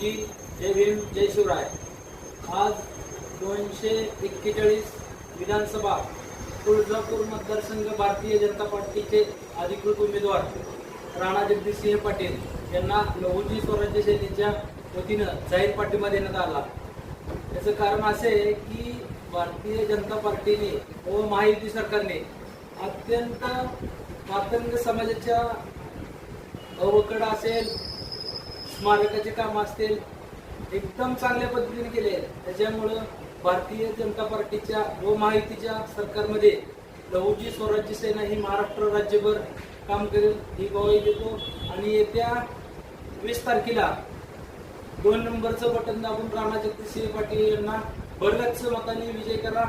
लहुजी जय भीम जय शिवराय. आज दोनशे एक्केचाळीस विधानसभा तुळजापूर मतदारसंघ भारतीय जनता पार्टीचे अधिकृत उमेदवार राणा जगदीशसिंह पाटील यांना लघुजी स्वराज्य सेनेच्या वतीनं जाहीर पाठिंबा देण्यात आला. याचं कारण असे आहे की भारतीय जनता पार्टीने व महायुती सरकारने अत्यंत मातंग समाजाच्या अवकड असेल स्मारकाचे काम असतील एकदम चांगल्या पद्धतीने केले. त्याच्यामुळं भारतीय जनता पार्टीच्या व महायुतीच्या सरकारमध्ये लहुजी स्वराज्य सेना ही महाराष्ट्र राज्यभर काम करेल ही गवाही देतो. आणि येत्या वीस तारखेला दोन नंबरचं बटन दाबून राणा जगदीशसिंह पाटील यांना बरलक्ष मताने विजय करा.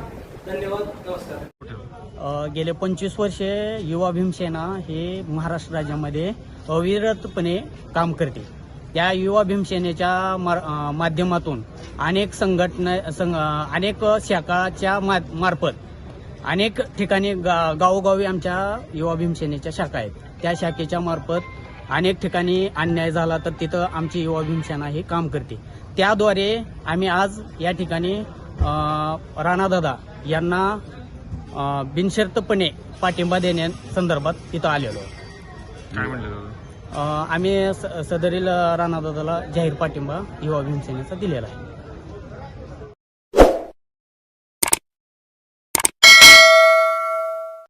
धन्यवाद नमस्कार. गेले पंचवीस वर्षे युवा भीमसेना हे महाराष्ट्र राज्यामध्ये अविरतपणे काम करते. त्या युवा भीमसेनेच्या माध्यमातून अनेक संघटना संघ अनेक शाखाच्या मा- मार्फत अनेक ठिकाणी गा गावोगावी आमच्या युवा भीमसेनेच्या शाखा आहेत. त्या शाखेच्या मार्फत अनेक ठिकाणी अन्याय झाला तर तिथं आमची युवा भीमसेना हे काम करते. त्याद्वारे आम्ही आज या ठिकाणी राणादादा यांना बिनशर्तपणे पाठिंबा देण्यासंदर्भात तिथं आलेलो. काय म्हणलं आम्ही स- सदरील राणादादाला जाहीर पाठिंबा युवा भीमसेनेचा दिलेला आहे.